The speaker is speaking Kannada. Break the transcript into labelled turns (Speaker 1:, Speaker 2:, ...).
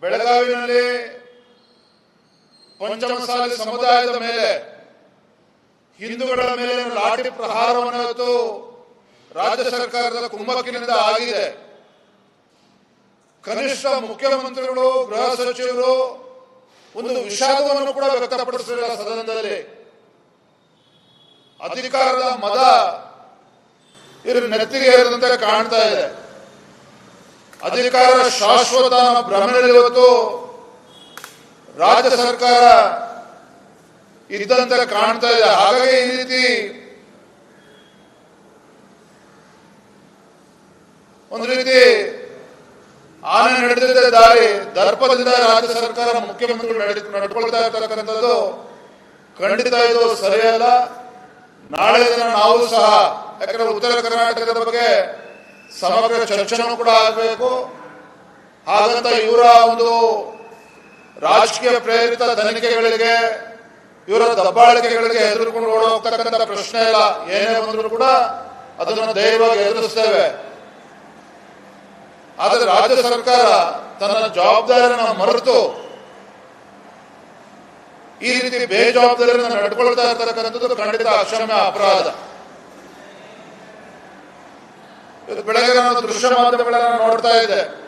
Speaker 1: ಬೆಳಗಾವಿನಲ್ಲಿ ಪಂಚಮಸಾಲಿ ಸಮುದಾಯದ ಮೇಲೆ ಹಿಂದೂಗಳ ಮೇಲೆ ಲಾಠಿ ಪ್ರಹಾರವನ್ನು ರಾಜ್ಯ ಸರ್ಕಾರದ ಕುಮ್ಮಕ್ಕಿನಿಂದ ಆಗಿದೆ. ಕನಿಷ್ಠ ಮುಖ್ಯಮಂತ್ರಿಗಳು, ಗೃಹ ಸಚಿವರು ಒಂದು ವಿಷಾದವನ್ನು ಕೂಡ ವ್ಯಕ್ತಪಡಿಸಿಲ್ಲ ಸದನದಲ್ಲಿ. ಅಧಿಕಾರದ ಮದ ಇವರು ನೆತ್ತಿಗೆ ಕಾಣ್ತಾ ಇದೆ. ಅಧಿಕಾರ ಶಾಶ್ವತ ಭ್ರಮಣದಲ್ಲಿ ಇವತ್ತು ರಾಜ್ಯ ಸರ್ಕಾರ ಇದ್ದಂತೆ ಕಾಣ್ತಾ ಇದೆ. ಹಾಗಾಗಿ ಈ ರೀತಿ ಒಂದು ರೀತಿ ಆನೆ ನಡೆದಿದ್ದ ದಾರಿ ದರ್ಪದಿಂದ ರಾಜ್ಯ ಸರ್ಕಾರ ಮುಖ್ಯಮಂತ್ರಿಗಳು ನಡೆ ನಡ್ಕೊಳ್ತಾ ಇರ್ತಕ್ಕಂಥದ್ದು ಖಂಡಿತ ಇದು ಸರಿಯಲ್ಲ. ನಾಳೆ ನಾವು ಸಹ, ಯಾಕಂದ್ರೆ ಉತ್ತರ ಕರ್ನಾಟಕದ ಬಗ್ಗೆ ಸಮಗ್ರ ಚರ್ಚೆನೂ ಕೂಡ ಆಗಬೇಕು. ಹಾಗಂತ ಇವರ ಒಂದು ರಾಜಕೀಯ ಪ್ರೇರಿತ ತನಿಖೆಗಳಿಗೆ, ಇವರ ದಬ್ಬಾಳಿಕೆಗಳಿಗೆ ಎದುರುಕೊಂಡು ಓಡೋಗ್ತಕ್ಕಂಥ ಪ್ರಶ್ನೆ ಇಲ್ಲ. ಏನೇ ಬಂದರೂ ಕೂಡ ಅದನ್ನು ಧೈರ್ಯವಾಗಿ ಎದುರಿಸ್ತೇವೆ. ಆದರೆ ರಾಜ್ಯ ಸರ್ಕಾರ ತನ್ನ ಜವಾಬ್ದಾರಿಯನ್ನು ಮರೆತು ಈ ರೀತಿ ಬೇಜವಾಬ್ದಾರಿಯನ್ನು ನಡ್ಕೊಳ್ತಾ ಇರ್ತಕ್ಕಂಥದ್ದು ಖಂಡಿತ ಅಕ್ಷಮ್ಯ ಅಪರಾಧ ಇವತ್ತು ಬೆಳಗ್ಗೆ ನಾನು ದೃಶ್ಯ ಮಾಧ್ಯಮಗಳನ್ನು ನೋಡ್ತಾ ಇದ್ದೆ.